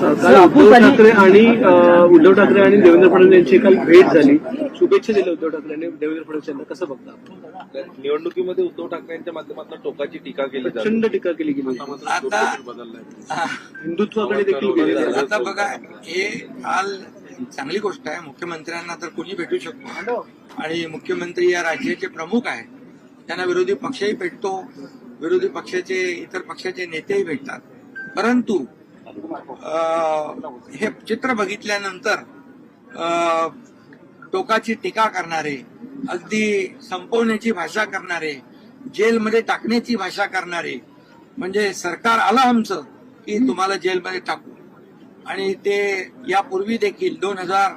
काल उद्धव ठाकरे आणि उद्धव ठाकरे आणि देवेंद्र फडणवीस यांची काल भेट झाली. शुभेच्छा दिल्या उद्धव ठाकरे आणि देवेंद्र फडणवीस यांना. कसं बघता निवडणुकीमध्ये उद्धव ठाकरे यांच्या माध्यमातून टोकाची टीका केली प्रचंड टीका केली गेली. आता हिंदुत्वाकडे देखील गेली आता बघा हे काल चांगली गोष्ट आहे. मुख्यमंत्र्यांना तर कोणी भेटू शकतो. आणि मुख्यमंत्री या राज्याचे प्रमुख आहेत. त्यांना विरोधी पक्षही भेटतो. विरोधी पक्षाचे इतर पक्षाचे नेतेही भेटतात. परंतु हे चित्र बघितल्यानंतर टोकाची टीका करणारे अगदी संपवण्याची भाषा करणारे जेलमध्ये टाकण्याची भाषा करणारे म्हणजे सरकार आलं आमचं की तुम्हाला जेलमध्ये टाकू. आणि ते यापूर्वी देखील दोन हजार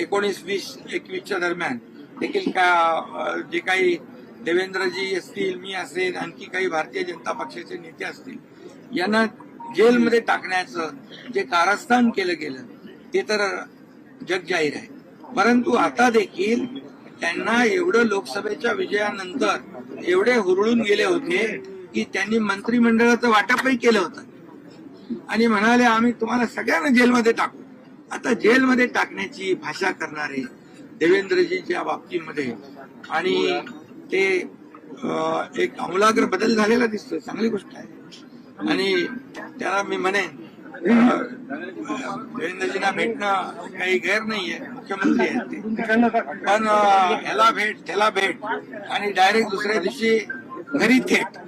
एकोणीस वीस एकवीसच्या दरम्यान देखील का जे काही देवेंद्रजी असतील मी असेल आणखी काही भारतीय जनता पक्षाचे नेते असतील यांना जेलमध्ये टाकण्याचं जे कारस्थान केलं गेलं ते तर जग जाहीर आहे. परंतु आता देखील त्यांना एवढं लोकसभेच्या विजयानंतर एवढे हुरळून गेले होते की त्यांनी मंत्रिमंडळाचं वाटपही केलं होतं. आणि म्हणाले आम्ही तुम्हाला सगळ्यांना जेलमध्ये टाकू. आता जेलमध्ये टाकण्याची भाषा करणारे देवेंद्रजीच्या बाबतीमध्ये आणि ते एक आमूलाग्र बदल झालेला दिसतोय. चांगली गोष्ट आहे. आणि त्याला मी म्हणेन देवेंद्रजींना भेटणं काही गैर नाहीये मुख्यमंत्री आहेत ते. पण ह्याला भेट त्याला भेट आणि डायरेक्ट दुसऱ्या दिवशी घरी थेट.